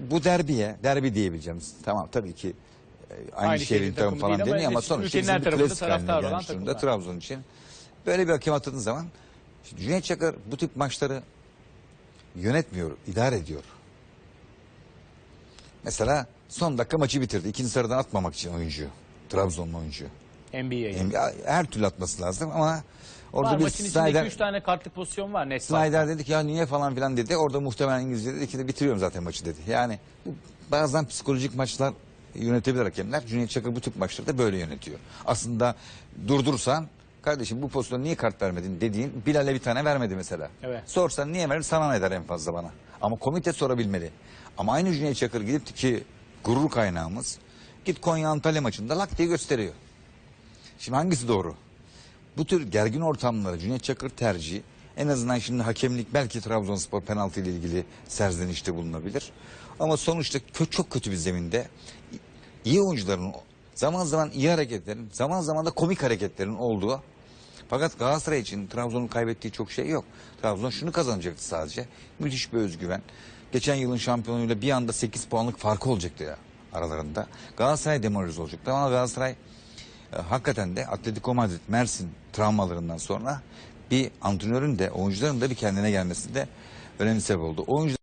bu derbiye, derbi diyebileceğim. Tamam tabii ki e, aynı, Aynı şehrin takımı falan değil deniyor ama ama sonuçta bizim bir klasik haline gelmiş durumda. Trabzon için. Böyle bir hakem atıldığı zaman Cüneyt Çakır bu tip maçları yönetmiyor, idare ediyor. Mesela son dakika maçı bitirdi. İkinci sarıdan atmamak için oyuncu. Trabzonlu oyuncu. NBA'ye. Yani her türlü atması lazım ama orada Var bir maçın Snyder, 2-3 tane kartlık pozisyon var net. Snyder dedi ki ya niye falan filan dedi. Orada muhtemelen İngilizce dedi ki de bitiriyorum zaten maçı dedi. Yani bazen psikolojik maçlar yönetebilir hakemler. Cüneyt Çakır bu tip maçları da böyle yönetiyor. Aslında durdursan kardeşim bu pozisyona niye kart vermedin dediğin Bilal'e bir tane vermedi mesela. Evet. Sorsan niye verdi sana ne der en fazla bana. Ama komite sorabilmeli. Ama aynı Cüneyt Çakır gidip ki gurur kaynağımız git Konya Antalya maçında lak diye gösteriyor. Şimdi hangisi doğru? Bu tür gergin ortamları Cüneyt Çakır tercihi en azından şimdi hakemlik belki Trabzonspor penaltı ile ilgili serzenişte bulunabilir. Ama sonuçta çok kötü bir zeminde iyi oyuncuların zaman zaman iyi hareketlerin zaman zaman da komik hareketlerin olduğu fakat Galatasaray için Trabzon'un kaybettiği çok şey yok. Trabzon şunu kazanacaktı sadece. Müthiş bir özgüven. Geçen yılın şampiyonuyla bir anda 8 puanlık farkı olacaktı ya aralarında. Galatasaray demoralize olacaktı ama Galatasaray e, hakikaten de Atletico Madrid, Mersin travmalarından sonra bir antrenörün de oyuncuların da bir kendine gelmesinde önemli sebep oldu. Oyuncu